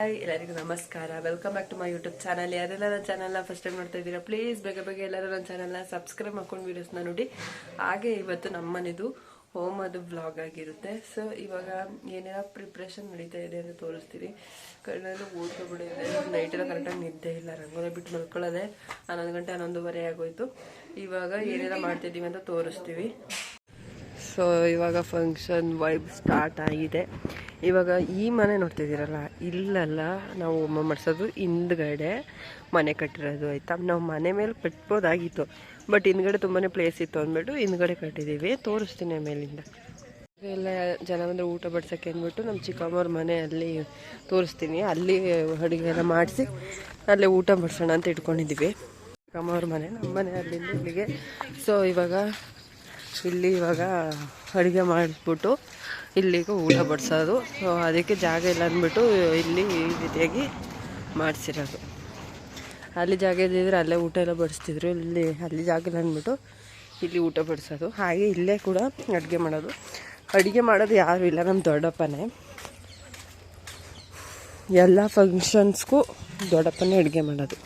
Hi ಎಲ್ಲರಿಗೂ ನಮಸ್ಕಾರ. Welcome back to my YouTube channel ಯಾರೆಲ್ಲ ನನ್ನ ಚಾನಲ್ನ ಫಸ್ಟ್ ಟೈಮ್ ನೋಡ್ತಾ ಇದ್ದೀರಾ ಪ್ಲೀಸ್ ಬೇಗ ಬೇಗ ಎಲ್ಲರೂ ನನ್ನ ಚಾನಲ್ನ ಸಬ್ಸ್ಕ್ರೈಬ್ ಮಾಡ್ಕೊಂಡು ವೀಡಿಯೋಸ್ನ ನೋಡಿ. ಹಾಗೆ ಇವತ್ತು ನಮ್ಮ ಹೋಮ್ ಅದು ವ್ಲಾಗ್ ಆಗಿರುತ್ತೆ. ಸೊ ಇವಾಗ ಏನೇನೋ ಪ್ರಿಪ್ರೇಷನ್ ನಡೀತಾ ಇದೆ ಅಂತ ತೋರಿಸ್ತೀನಿ. ಕಣ್ಣೆಲ್ಲ ಓದ್ಕೊಬಿಡಿದೆ ನೈಟೆಲ್ಲ ಕರೆಕ್ಟಾಗಿ ನಿದ್ದೆ ಇಲ್ಲ. ರಂಗೋಲಿ ಬಿಟ್ಟು ಮಲ್ಕೊಳ್ಳೋದೆ. ಹನ್ನೊಂದು ಗಂಟೆ ಹನ್ನೊಂದುವರೆ ಆಗೋಯ್ತು. ಇವಾಗ ಏನೆಲ್ಲ ಮಾಡ್ತಿದ್ದೀವಿ ಅಂತ ತೋರಿಸ್ತೀವಿ. ಸೊ ಇವಾಗ ಫಂಕ್ಷನ್ ವೈಬ್ ಸ್ಟಾರ್ಟ್ ಆಗಿದೆ. ಇವಾಗ ಈ ಮನೆ ನೋಡ್ತಿದ್ದೀರಲ್ಲ, ಇಲ್ಲಲ್ಲ ನಾವು ಒಮ್ಮೆ ಮಾಡಿಸೋದು ಹಿಂದ್ಗಡೆ ಮನೆ ಕಟ್ಟಿರೋದು, ಆಯಿತಾ? ನಾವು ಮನೆ ಮೇಲೆ ಕಟ್ಬೋದಾಗಿತ್ತು ಬಟ್ ಹಿಂದ್ಗಡೆ ತುಂಬಾ ಪ್ಲೇಸ್ ಇತ್ತು ಅಂದ್ಬಿಟ್ಟು ಹಿಂದ್ಗಡೆ ಕಟ್ಟಿದ್ದೀವಿ ತೋರಿಸ್ತೀನಿ ಮೇಲಿಂದ. ಎಲ್ಲ ಜನ ಬಂದರೆ ಊಟ ಬಡ್ಸೋಕ್ಕೆ ಅಂದ್ಬಿಟ್ಟು ನಮ್ಮ ಚಿಕ್ಕಮ್ಮವ್ರ ಮನೆ ಅಲ್ಲಿ ತೋರಿಸ್ತೀನಿ. ಅಲ್ಲಿ ಅಡುಗೆ ಎಲ್ಲ ಮಾಡಿಸಿ, ಅಲ್ಲೇ ಊಟ ಬಡಿಸೋಣ ಅಂತ ಇಟ್ಕೊಂಡಿದ್ದೀವಿ. ಚಿಕ್ಕಮ್ಮವ್ರ ಮನೆ, ನಮ್ಮ ಮನೆ ಅಲ್ಲಿಂದ ಇಲ್ಲಿಗೆ. ಸೊ ಇವಾಗ ಇಲ್ಲಿ ಇವಾಗ ಅಡುಗೆ ಮಾಡಿಬಿಟ್ಟು ಇಲ್ಲಿಗೂ ಊಟ ಬಡಿಸೋದು. ಸೊ ಅದಕ್ಕೆ ಜಾಗ ಇಲ್ಲ ಅಂದ್ಬಿಟ್ಟು ಇಲ್ಲಿ ಈ ರೀತಿಯಾಗಿ ಮಾಡಿಸಿರೋದು. ಅಲ್ಲಿ ಜಾಗ ಇದ್ದಿದ್ರೆ ಅಲ್ಲೇ ಊಟ ಎಲ್ಲ ಬಡಿಸ್ತಿದ್ರು. ಇಲ್ಲಿ, ಅಲ್ಲಿ ಜಾಗ ಇಲ್ಲ ಅಂದ್ಬಿಟ್ಟು ಇಲ್ಲಿ ಊಟ ಬಡಿಸೋದು. ಹಾಗೆ ಇಲ್ಲೇ ಕೂಡ ಅಡುಗೆ ಮಾಡೋದು. ಅಡುಗೆ ಮಾಡೋದು ಯಾರೂ ಇಲ್ಲ ನಮ್ಮ ದೊಡ್ಡಪ್ಪನೇ. ಎಲ್ಲ ಫಂಕ್ಷನ್ಸ್ಗೂ ದೊಡ್ಡಪ್ಪನೇ ಅಡುಗೆ ಮಾಡೋದು.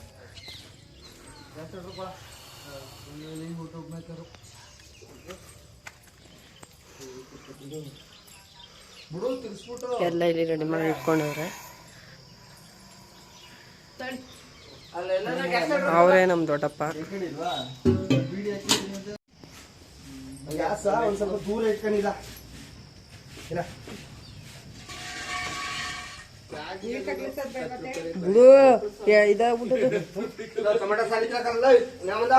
ಎಲ್ಲ ಇಲ್ಲಿ ರೆಡಿ ಮಾಡಿ ಇಟ್ಕೊಂಡವ್ರೆ. ಅವರೇ ನಮ್ಮ ದೊಡ್ಡಪ್ಪ. ದೂರ ಇಟ್ಕೊಂಡಿಲ್ಲ. ಬಿಡು ಇದಾಗ್ಬಿಟ್ಟು ಟೊಮೆಟೊ ಸಾಲಿ ಹಾಕಲ್ಲ ನಾಮಂದ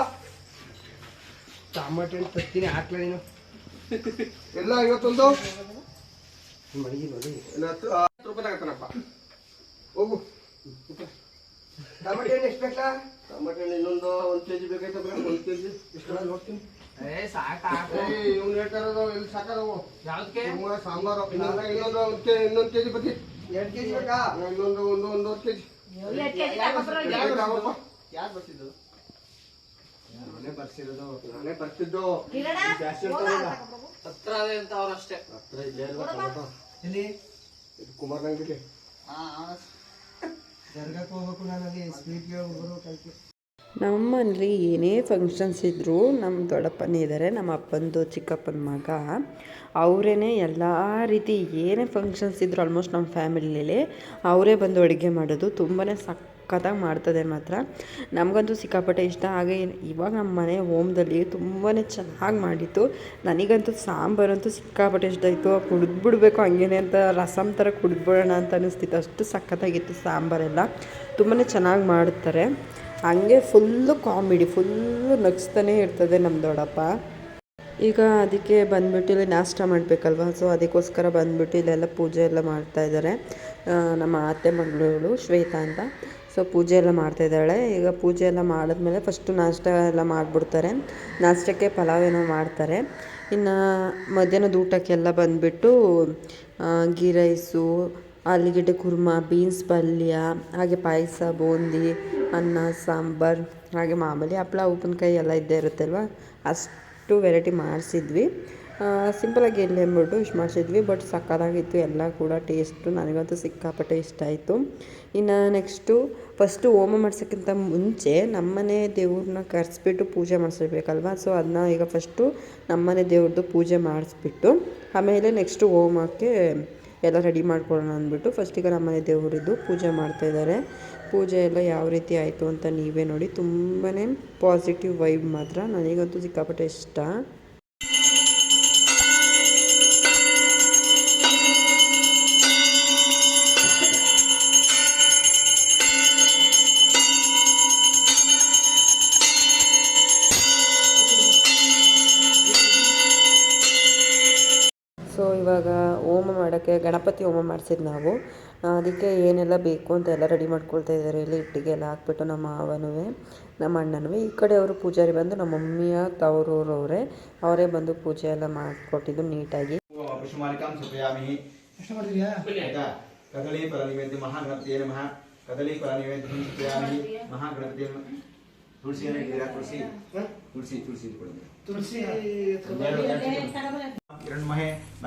ಟಮಾಟೆ ಹಣ್ಣು ತರ್ತೀನಿ ಹಾಕ್ಲ ನೀನು? ಎಲ್ಲ ಐವತ್ತೊಂದು? ಮಡಗಿ ನೋಡಿ. ಎಲ್ಲ ಹತ್ತು ಹತ್ತು ರೂಪಾಯಿ ತಗತ್ತಾನಪ್ಪ ಹೋಗು. ಟಮಾಟೆ ಹಣ್ಣು ಎಷ್ಟು ಬೇಕಲ್ಲ ಟಮಾಟೆ ಹಣ್ಣು ಇನ್ನೊಂದು ಒಂದು ಕೆ ಜಿ ಬೇಕಾಯ್ತು ಬೇಡ ಒಂದು ಕೆ ಜಿ ಎಷ್ಟು ನೋಡ್ತೀನಿ ಇವ್ನು ಹೇಳ್ತಾ ಇರೋದು ಎಲ್ಲಿ ಸಾಕಾದವು ಸುಮ್ನೆ ಸಾಂಬಾರು. ಇನ್ನೊಂದು ಇನ್ನೊಂದು ಒಂದು ಕೆ ಇನ್ನೊಂದು ಕೆ ಜಿ ಬತ್ತಿ. ಎರಡು ಕೆ ಜಿ ಬೇಕಾ? ಇನ್ನೊಂದು ಒಂದು ಒಂದೂವರೆ ಕೆ ಜಿ ಯಾರು ಬರ್ತಿದ್ದು ನಾನೇ ಬರ್ಸಿರೋದು ನಾನೇ ಬರ್ತಿದ್ದು. ಜಾಸ್ತಿ ಇರ್ತಾವಲ್ಲ. ಹತ್ರ ಅದೇ ಅಂತ ಅವ್ರಷ್ಟೇ ಹತ್ರ ಇಲ್ಲೇ ಅಲ್ವಾ ಟೊಮೊಟೊ? ಇದು ಕುಮಾರ್ ನಂಗಿಲಿ ದರ್ಗಾಕ್ಕೆ ಹೋಗ್ಬೇಕು ನಾನು ಅಲ್ಲಿ ಸ್ವೀಟ್ ಹೋಗ್ಬೋದು ಕಲ್ತಿ ನಮ್ಮಲ್ಲಿ ಏನೇ ಫಂಕ್ಷನ್ಸ್ ಇದ್ದರೂ ನಮ್ಮ ದೊಡ್ಡಪ್ಪನೇ ಇದ್ದಾರೆ ನಮ್ಮ ಅಪ್ಪಂದು ಚಿಕ್ಕಪ್ಪನ ಮಗ. ಅವರೇನೆ ಎಲ್ಲ ರೀತಿ ಏನೇ ಫಂಕ್ಷನ್ಸ್ ಇದ್ದರೂ ಆಲ್ಮೋಸ್ಟ್ ನಮ್ಮ ಫ್ಯಾಮಿಲಿಲಿ ಅವರೇ ಬಂದು ಅಡುಗೆ ಮಾಡೋದು ತುಂಬಾ ಸಖತ್ತಾಗಿ ಮಾಡ್ತದೆ ಮಾತ್ರ. ನಮಗಂತೂ ಸಿಕ್ಕಾಪಟ್ಟೆ ಇಷ್ಟ. ಹಾಗೆ ಇವಾಗ ನಮ್ಮ ಮನೆ ಓಮ್ದಲ್ಲಿ ತುಂಬಾ ಚೆನ್ನಾಗಿ ಮಾಡಿತ್ತು. ನನಗಂತೂ ಸಾಂಬಾರಂತೂ ಸಿಕ್ಕಾಪಟ್ಟೆ ಇಷ್ಟ ಆಯಿತು ಕುಡಿದ್ಬಿಡ್ಬೇಕು ಹಂಗೇನೆ ಅಂತ ರಸಮ್ ಥರ ಕುಡಿದ್ಬಿಡೋಣ ಅಂತ ಅನ್ನಿಸ್ತಿತ್ತು ಅಷ್ಟು ಸಖತ್ತಾಗಿತ್ತು ಸಾಂಬಾರೆಲ್ಲ. ತುಂಬಾ ಚೆನ್ನಾಗಿ ಮಾಡ್ತಾರೆ. ಹಂಗೆ ಫುಲ್ಲು ಕಾಮಿಡಿ ಫುಲ್ಲು ನಗ್ಸ್ತಾನೆ ಇರ್ತದೆ ನಮ್ಮ ದೊಡ್ಡಪ್ಪ. ಈಗ ಅದಕ್ಕೆ ಬಂದ್ಬಿಟ್ಟು ಇಲ್ಲಿ ನಾಷ್ಟ ಮಾಡಬೇಕಲ್ವ? ಸೊ ಅದಕ್ಕೋಸ್ಕರ ಬಂದ್ಬಿಟ್ಟು ಇಲ್ಲೆಲ್ಲ ಪೂಜೆ ಎಲ್ಲ ಮಾಡ್ತಾಯಿದ್ದಾರೆ ನಮ್ಮ ಅತ್ತೆ ಮಗಳು ಶ್ವೇತಾ ಅಂತ. ಸೊ ಪೂಜೆ ಎಲ್ಲ ಮಾಡ್ತಾ ಇದ್ದಾಳೆ. ಈಗ ಪೂಜೆ ಎಲ್ಲ ಮಾಡಿದ್ಮೇಲೆ ಫಸ್ಟು ನಾಷ್ಟ ಎಲ್ಲ ಮಾಡಿಬಿಡ್ತಾರೆ. ನಾಷ್ಟಕ್ಕೆ ಪಲಾವ್ ಏನೋ ಮಾಡ್ತಾರೆ. ಇನ್ನು ಮಧ್ಯಾಹ್ನದ ಊಟಕ್ಕೆಲ್ಲ ಬಂದುಬಿಟ್ಟು ಗೀ ರೈಸು ಆಲೂಗೆಡ್ಡೆ ಕುರ್ಮ ಬೀನ್ಸ್ ಪಲ್ಯ, ಹಾಗೆ ಪಾಯಸ, ಬೂಂದಿ, ಅನ್ನ, ಸಾಂಬಾರು, ಹಾಗೆ ಮಾಮೂಲಿ ಹಪ್ಳ, ಉಪ್ಪಿನಕಾಯಿ ಎಲ್ಲ ಇದ್ದೇ ಇರುತ್ತಲ್ವ? ಅಷ್ಟು ವೆರೈಟಿ ಮಾಡಿಸಿದ್ವಿ. ಸಿಂಪಲಾಗಿ ಎಲ್ಲಿ ಅಂದ್ಬಿಟ್ಟು ಇಷ್ಟು ಮಾಡಿಸಿದ್ವಿ ಬಟ್ ಸಕ್ಕತ್ತಾಗಿತ್ತು. ಎಲ್ಲ ಕೂಡ ಟೇಸ್ಟು ನನಗಂತೂ ಸಿಕ್ಕಾಪಟ್ಟೆ ಇಷ್ಟ ಆಯಿತು. ಇನ್ನು ನೆಕ್ಸ್ಟು ಫಸ್ಟು ಹೋಮ ಮಾಡ್ಸೋಕ್ಕಿಂತ ಮುಂಚೆ ನಮ್ಮನೆ ದೇವ್ರನ್ನ ಕರೆಸ್ಬಿಟ್ಟು ಪೂಜೆ ಮಾಡಿಸ್ಬೇಕಲ್ವ ಸೊ ಅದನ್ನ ಈಗ ಫಸ್ಟು ನಮ್ಮನೆ ದೇವ್ರದ್ದು ಪೂಜೆ ಮಾಡಿಸ್ಬಿಟ್ಟು, ಆಮೇಲೆ ನೆಕ್ಸ್ಟು ಹೋಮಕ್ಕೆ ಎಲ್ಲ ರೆಡಿ ಮಾಡ್ಕೊಳ್ಳೋಣ ಅಂದ್ಬಿಟ್ಟು ಫಸ್ಟಿಗೆ ನಮ್ಮನೆ ದೇವರಿದ್ದು ಪೂಜೆ ಮಾಡ್ತಾಯಿದ್ದಾರೆ ಪೂಜೆ ಎಲ್ಲ ಯಾವ ರೀತಿ ಆಯಿತು ಅಂತ ನೀವೇ ನೋಡಿ. ತುಂಬಾ ಪಾಸಿಟಿವ್ ವೈಬ್ ಮಾತ್ರ ನನಗಂತೂ ಸಿಕ್ಕಾಪಟ್ಟೆ ಇಷ್ಟ. ಮಾಡೋಕ್ಕೆ ಗಣಪತಿ ಹೋಮ ಮಾಡಿಸಿದ್ದು ನಾವು. ಅದಕ್ಕೆ ಏನೆಲ್ಲ ಬೇಕು ಅಂತ ಎಲ್ಲ ರೆಡಿ ಮಾಡ್ಕೊಳ್ತಾ ಇದ್ದಾರೆ ಇಲ್ಲಿ ಇಟ್ಟಿಗೆ ಎಲ್ಲ ಹಾಕ್ಬಿಟ್ಟು ನಮ್ಮ ಮಾವನೂ ನಮ್ಮ ಅಣ್ಣನೂ ಈ ಕಡೆ ಅವರು ಪೂಜಾರಿ ಬಂದು ನಮ್ಮ ಮಮ್ಮಿಯ ತವರೂರವರೇ ಅವರೇ ಬಂದು ಪೂಜೆ ಎಲ್ಲ ಮಾಡಿಕೊಟ್ಟಿದ್ದು ನೀಟಾಗಿ. ತುಳಸಿ ಸಮರ್ಪಯಾಮಿ ಆಯ್ತಾ? ಕದಳಿ ಫಲ ನಿವೇದ್ಯ ಮಹಾಗಣಪತಿಯೇ ನಮಃ. ಕದಳಿ ಫಲ ನಿವೇದ್ಯ ಸಮರ್ಪಯಾಮಿ ಮಹಾಗಣಪತಿಯ ತುಳಸಿಯನ್ನು ಇದ್ದೀರಾ ತುಳಸಿ. ತುಳಸಿ ತುಳಸಿ ತುಳಸಿ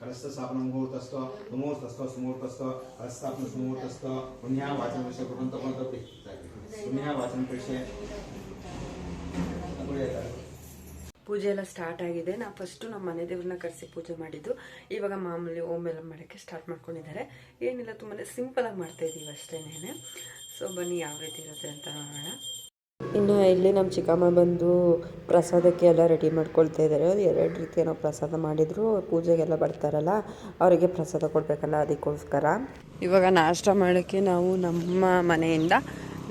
ಕಲಸ್ಥಾಪನ ಮುಹೂರ್ತಸ್ಥ ಸುಮೂರ್ತಸ್ಥ ಸುಮೂರ್ತಸ್ಥ ಕಲಸ್ಥಾಪನ ಸುಮೂರ್ತಸ್ಥ ಪುಣ್ಯ ವಾಚನ ವಿಷಯ ಕುಟುಂಬ ತಗೊಂಡದ್ದು ಪುಣ್ಯ ವಾಚನ ಪರೀಕ್ಷೆ ಪೂಜೆ ಎಲ್ಲ ಸ್ಟಾರ್ಟ್ ಆಗಿದೆ. ನಾ ಫಸ್ಟು ನಮ್ಮ ಮನೆ ದೇವ್ರನ್ನ ಕರೆಸಿ ಪೂಜೆ ಮಾಡಿದ್ದು. ಇವಾಗ ಮಾಮೂಲಿ ಓಮ್ ಎಲ್ಲ ಮಾಡೋಕ್ಕೆ ಸ್ಟಾರ್ಟ್ ಮಾಡ್ಕೊಂಡಿದ್ದಾರೆ. ಏನಿಲ್ಲ ತುಂಬಾ ಮಾಡ್ತಾ ಮಾಡ್ತಾಯಿದ್ದೀವಿ ಅಷ್ಟೇನೆ ಸೊ ಬನ್ನಿ, ಯಾವ ರೀತಿ ಇರುತ್ತೆ ಅಂತ ನೋಡೋಣ. ಇನ್ನು ಇಲ್ಲಿ ನಮ್ಮ ಚಿಕ್ಕಮ್ಮ ಬಂದು ಪ್ರಸಾದಕ್ಕೆ ಎಲ್ಲ ರೆಡಿ ಮಾಡ್ಕೊಳ್ತಾ ಇದ್ದಾರೆ. ಎರಡು ರೀತಿ ಏನೋ ಪ್ರಸಾದ ಮಾಡಿದ್ರು. ಪೂಜೆಗೆಲ್ಲ ಬರ್ತಾರಲ್ಲ, ಅವರಿಗೆ ಪ್ರಸಾದ ಕೊಡಬೇಕಲ್ಲ ಅದಕ್ಕೋಸ್ಕರ. ಇವಾಗ ನಾಷ್ಟ ಮಾಡೋಕ್ಕೆ ನಾವು ನಮ್ಮ ಮನೆಯಿಂದ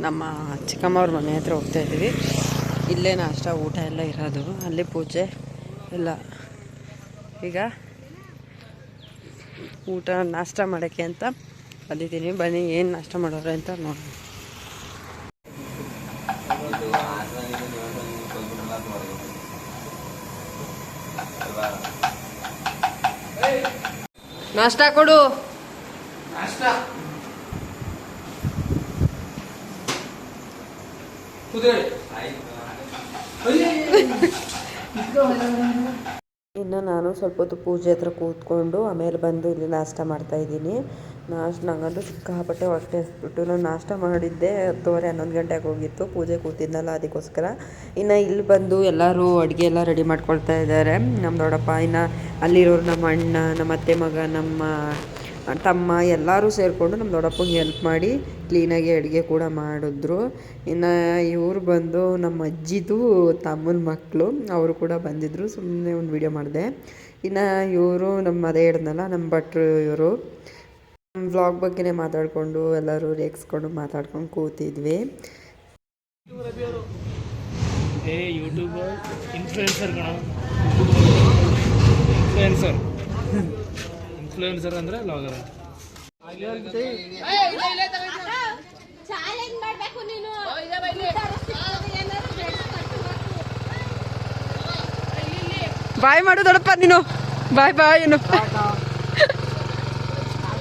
ನಮ್ಮ ಚಿಕ್ಕಮ್ಮವ್ರ ಮನೆ ಹತ್ರ ಹೋಗ್ತಾ ಇದ್ದೀವಿ. ಇಲ್ಲೇ ನಾಷ್ಟ, ಊಟ ಎಲ್ಲ ಇರೋದು. ಅಲ್ಲಿ ಪೂಜೆ ಎಲ್ಲ. ಈಗ ಊಟ ನಾಷ್ಟ ಮಾಡೋಕ್ಕೆ ಅಂತ ಬಂದಿದ್ದೀನಿ. ಬನ್ನಿ, ಏನು ನಾಷ್ಟ ಮಾಡೋರು ಅಂತ ನೋಡೋಣ. ನಾಷ್ಟ ಕೊಡು. ಇನ್ನು ನಾನು ಸ್ವಲ್ಪ ಹೊತ್ತು ಪೂಜೆ ಹತ್ರ ಕೂತ್ಕೊಂಡು ಆಮೇಲೆ ಬಂದು ಇಲ್ಲಿ ನಾಷ್ಟ ಮಾಡ್ತಾ ಇದ್ದೀನಿ. ನಾಷ್ಟ ನಂಗಂತೂ ಸಿಕ್ಕಾಪಟ್ಟೆ ಹೊಟ್ಟೆ ಹಸ್ಬಿಟ್ಟು ನಾನು ನಾಷ್ಟ ಮಾಡಿದ್ದೆ ಹತ್ತುವರೆ, ಹನ್ನೊಂದು ಗಂಟೆಗೆ ಹೋಗಿತ್ತು. ಪೂಜೆ ಕೂತಿದ್ನಲ್ಲ, ಅದಕ್ಕೋಸ್ಕರ. ಇನ್ನು ಇಲ್ಲಿ ಬಂದು ಎಲ್ಲರೂ ಅಡುಗೆ ಎಲ್ಲ ರೆಡಿ ಮಾಡ್ಕೊಳ್ತಾ ಇದ್ದಾರೆ. ನಮ್ಮ ದೊಡ್ಡಪ್ಪ, ಇನ್ನು ಅಲ್ಲಿರೋರು ನಮ್ಮ ಅಣ್ಣ, ನಮ್ಮ ಅತ್ತೆ ಮಗ, ನಮ್ಮ ತಮ್ಮ ಎಲ್ಲರೂ ಸೇರಿಕೊಂಡು ನಮ್ಮ ದೊಡ್ಡಪ್ಪಗೆ ಹೆಲ್ಪ್ ಮಾಡಿ ಕ್ಲೀನಾಗಿ ಅಡುಗೆ ಕೂಡ ಮಾಡಿದ್ರು. ಇನ್ನು ಇವರು ಬಂದು ನಮ್ಮ ಅಜ್ಜಿದು ತಮ್ಮನ ಮಕ್ಕಳು ಅವರು ಕೂಡ ಬಂದಿದ್ದರು ಸುಮ್ಮನೆ ಒಂದು ವಿಡಿಯೋ ಮಾಡಿದೆ. ಇನ್ನು ಇವರು ನಮ್ಮ ಅದೇ ಹೇಳಿದ್ನಲ್ಲ, ನಮ್ಮ ಭಟ್ರು ಇವರು. ವ್ಲಾಗ್ ಬಗ್ಗೆನೇ ಮಾತಾಡಿಕೊಂಡು ಎಲ್ಲರೂ ರೇಗಿಸ್ಕೊಂಡು ಮಾತಾಡ್ಕೊಂಡು ಕೂತಿದ್ವಿ. ಏ ಯೂಟ್ಯೂಬರ್ ಇನ್ಫ್ಲುಯೆನ್ಸರ್ ಕಣ. ಇನ್ಫ್ಲುಯೆನ್ಸರ್ ಇನ್ಫ್ಲುಯೆನ್ಸರ್ ಅಂದ್ರೆ ಲಾಗರ್ ಚಾಲೆಂಜ್ ಮಾಡ್ಬೇಕು ನೀನು ಬಾಯ್ ಮಾಡು ದೊಡ್ಡಪ್ಪ ನೀನು. ಬಾಯ್ ಬಾಯ್ ಏನು.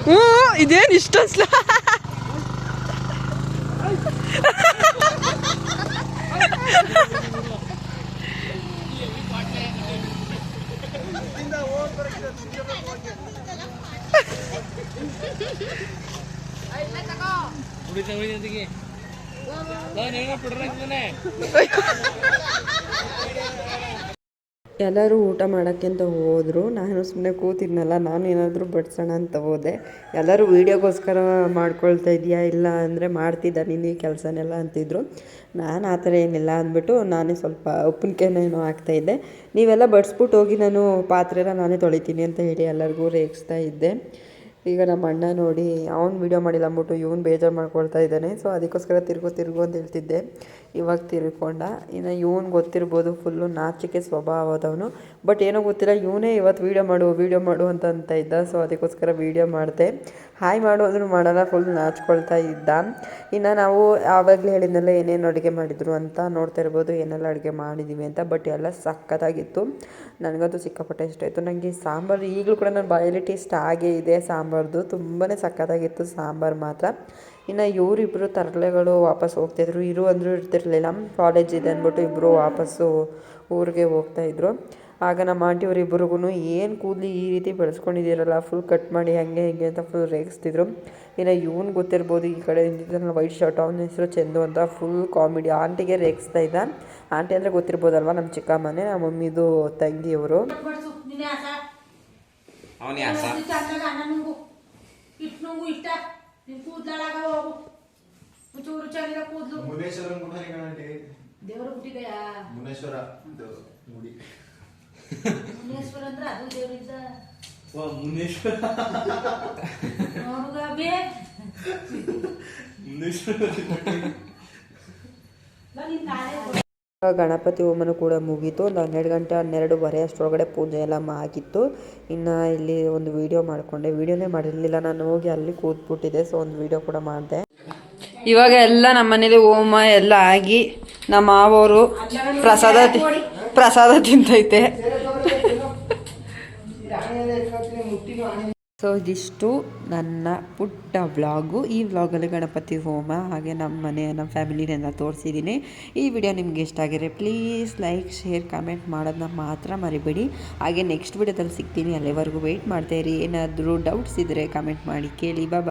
ಹ್ಞೂ ಇದೇನು ಇಷ್ಟ ಅನ್ಸ್ಲ? ಉಳಿತ ಉಳಿದಂತಿಗೆ ನಾನು ಏನೋ ಬಿಡ್ರಾಗ್ತಾನೆ ಎಲ್ಲರೂ ಊಟ ಮಾಡೋಕ್ಕೆ ಅಂತ ಹೋದರು. ನಾನು ಸುಮ್ಮನೆ ಕೂತಿದ್ನಲ್ಲ, ನಾನು ಏನಾದರೂ ಬಡ್ಸೋಣ ಅಂತ ಹೋದೆ. ಎಲ್ಲರೂ ವೀಡಿಯೋಗೋಸ್ಕರ ಮಾಡ್ಕೊಳ್ತಾ ಇದೆಯಾ ಇಲ್ಲ ಅಂದರೆ ಮಾಡ್ತಿದ್ದ ನೀನು ಈ ಕೆಲಸನೆಲ್ಲ ಅಂತಿದ್ರು. ನಾನು ಆ ಥರ ಏನಿಲ್ಲ ಅಂದ್ಬಿಟ್ಟು ನಾನೇ ಸ್ವಲ್ಪ ಉಪ್ಪಿನಕಾಯಿನೇನೋ ಹಾಕ್ತಾಯಿದ್ದೆ ನೀವೆಲ್ಲ ಬಡಿಸ್ಬಿಟ್ಟು ಹೋಗಿ ನಾನು ಪಾತ್ರೆನ ನಾನೇ ತೊಳಿತೀನಿ ಅಂತ ಹೇಳಿ ಎಲ್ಲರಿಗೂ ರೇಗಿಸ್ತಾ ಇದ್ದೆ. ಈಗ ನಮ್ಮ ಅಣ್ಣ ನೋಡಿ, ಅವ್ನು ವೀಡಿಯೋ ಮಾಡಿಲ್ಲ ಅಂದ್ಬಿಟ್ಟು ಇವ್ನು ಬೇಜಾರು ಮಾಡ್ಕೊಳ್ತಾ ಇದ್ದಾನೆ. ಸೊ ಅದಕ್ಕೋಸ್ಕರ ತಿರ್ಗೋ, ತಿರುಗು ಅಂತ ಹೇಳ್ತಿದ್ದೆ. ಇವಾಗ ತಿರ್ಕೊಂಡ. ಇನ್ನು ಇವ್ನು ಗೊತ್ತಿರ್ಬೋದು ಫುಲ್ಲು ನಾಚಿಕೆ ಸ್ವಭಾವದವನು ಬಟ್ ಏನೋ ಗೊತ್ತಿಲ್ಲ, ಇವನೇ ಇವತ್ತು ವೀಡಿಯೋ ಮಾಡು ವೀಡಿಯೋ ಮಾಡು ಅಂತ ಅಂತ ಇದ್ದ. ಸೊ ಅದಕ್ಕೋಸ್ಕರ ವೀಡಿಯೋ ಮಾಡಿದೆ. ಹಾಯ್ ಮಾಡು ಮಾಡಲ್ಲ ಫುಲ್ ನಾಚ್ಕೊಳ್ತಾ ಇದ್ದ. ಇನ್ನು ನಾವು ಆವಾಗಲೇ ಹೇಳಿದ್ನಲ್ಲ, ಏನೇನು ಅಡುಗೆ ಮಾಡಿದ್ರು ಅಂತ ನೋಡ್ತಾ ಇರ್ಬೋದು, ಏನೆಲ್ಲ ಅಡುಗೆ ಮಾಡಿದ್ದೀವಿ ಅಂತ. ಬಟ್ ಎಲ್ಲ ಸಕ್ಕತ್ತಾಗಿತ್ತು ನನಗಂತೂ ಸಿಕ್ಕಾಪಟ್ಟೆ ಇಷ್ಟ ಆಯಿತು. ನನಗೆ ಸಾಂಬಾರು ಈಗಲೂ ಕೂಡ ನನ್ನ ಬಾಯಲ್ಲಿ ಟೇಸ್ಟ್ ಆಗೇ ಇದೆ. ಸಾಂಬಾರ್ದು. ತುಂಬಾ ಸಕ್ಕತ್ತಾಗಿತ್ತು ಸಾಂಬಾರು ಮಾತ್ರ. ಇನ್ನು ಇವರಿಬ್ಬರು ತರಲೆಗಳು ವಾಪಸ್ ಹೋಗ್ತಾಯಿದ್ರು ಇರು ಅಂದರೂ ಇರ್ತಿರ್ಲಿಲ್ಲ. ಕಾಲೇಜ್ ಇದೆ ಅಂದ್ಬಿಟ್ಟು ಇಬ್ಬರು ವಾಪಸ್ಸು ಊರಿಗೆ ಹೋಗ್ತಾಯಿದ್ರು ಆಗ ನಮ್ಮ ಆಂಟಿಯವ್ರು ಇಬ್ಬರಿಗೂ ಏನು ಕೂದಲು ಈ ರೀತಿ ಬೆಳೆಸ್ಕೊಂಡಿದ್ದೀರಲ್ಲ? ಫುಲ್ ಕಟ್ ಮಾಡಿ ಹಂಗೆ ಹಿಂಗೆ ಅಂತ ಫುಲ್ ರೇಗಿಸ್ತಿದ್ರು. ಇನ್ನು ಇವನು ಗೊತ್ತಿರ್ಬೋದು ಈ ಕಡೆ ನಿಂತಿದ್ದಾನಲ್ಲ ವೈಟ್ ಶರ್ಟ್ ಅವನ ಹೆಸರು ಚಂದು ಅಂತ ಫುಲ್ ಕಾಮಿಡಿ ಆಂಟಿಗೆ ರೇಗಿಸ್ತಾ ಇದ್ದ. ಆಂಟಿ ಅಂದರೆ ಗೊತ್ತಿರ್ಬೋದಲ್ವ ನಮ್ಮ ಚಿಕ್ಕಮ್ಮನೇ? ನಮ್ಮ ಮಮ್ಮಿದು ತಂಗಿಯವರು. ಇಟ್ಟು ನುಂಗು ಇಷ್ಟ ನಿನ್ ಕೂದ್ಲಾಗ ಹೋಗು ಚೂರು ಚೆನ್ನಾಗಿರೋ ಕೂದ್ಲು ಮುನೇಶ್ವರ ಗುಡಿ ದೇವರು ಹುಟ್ಟಿದೆಯಾ ಮುನೇಶ್ವರ ಗುಡಿ ಮುನೇಶ್ವರ ಅಂದ್ರೆ ಅದು ದೇವರಿದ್ದ ಮುನೇಶ್ವರ ನೋಡುಗ ಬೇ ಮುನೇಶ್ವರ ನಿನ್ ನಾಳೆ ಗಣಪತಿ ಹೋಮನು ಕೂಡ ಮುಗೀತು. ಒಂದು ಹನ್ನೆರಡು ಗಂಟೆ ಹನ್ನೆರಡುವರೆ ಅಷ್ಟರೊಳಗಡೆ ಪೂಜೆ ಎಲ್ಲ ಆಗಿತ್ತು. ಇನ್ನು ಇಲ್ಲಿ ಒಂದು ವಿಡಿಯೋ ಮಾಡಿಕೊಂಡೆ. ವೀಡಿಯೋನೇ ಮಾಡಿರಲಿಲ್ಲ. ನಾನು ಹೋಗಿ ಅಲ್ಲಿ ಕೂತ್ಬಿಟ್ಟಿದೆ ಸೊ ಒಂದು ವಿಡಿಯೋ ಕೂಡ ಮಾಡಿದೆ. ಇವಾಗ ಎಲ್ಲ ನಮ್ಮ ಮನೇಲಿ ಹೋಮ ಎಲ್ಲ ಆಗಿ ನಮ್ಮ ಮಾವರು ಪ್ರಸಾದ ತಿ- ಪ್ರಸಾದ ತಿಂತೈತೆ. ಸೊ ಇದಿಷ್ಟು ನನ್ನ ಪುಟ್ಟ ವ್ಲಾಗು. ಈ ವ್ಲಾಗಲ್ಲಿ ಗಣಪತಿ ಹೋಮ ಹಾಗೆ ನಮ್ಮ ಮನೆ, ನಮ್ಮ ಫ್ಯಾಮಿಲಿನೆಲ್ಲ ತೋರಿಸಿದ್ದೀನಿ. ಈ ವಿಡಿಯೋ ನಿಮ್ಗೆ ಇಷ್ಟ ಆಗಿದ್ರೆ ಪ್ಲೀಸ್ ಲೈಕ್, ಶೇರ್, ಕಮೆಂಟ್ ಮಾಡೋದನ್ನ ಮಾತ್ರ ಮರಿಬೇಡಿ. ಹಾಗೆ ನೆಕ್ಸ್ಟ್ ವಿಡಿಯೋದಲ್ಲಿ ಸಿಗ್ತೀನಿ. ಅಲ್ಲಿವರೆಗೂ ವೆಯ್ಟ್ ಮಾಡ್ತಾಯಿರಿ ಏನಾದರೂ ಡೌಟ್ಸ್ ಇದ್ದರೆ ಕಮೆಂಟ್ ಮಾಡಿ ಕೇಳಿ. ಬಾ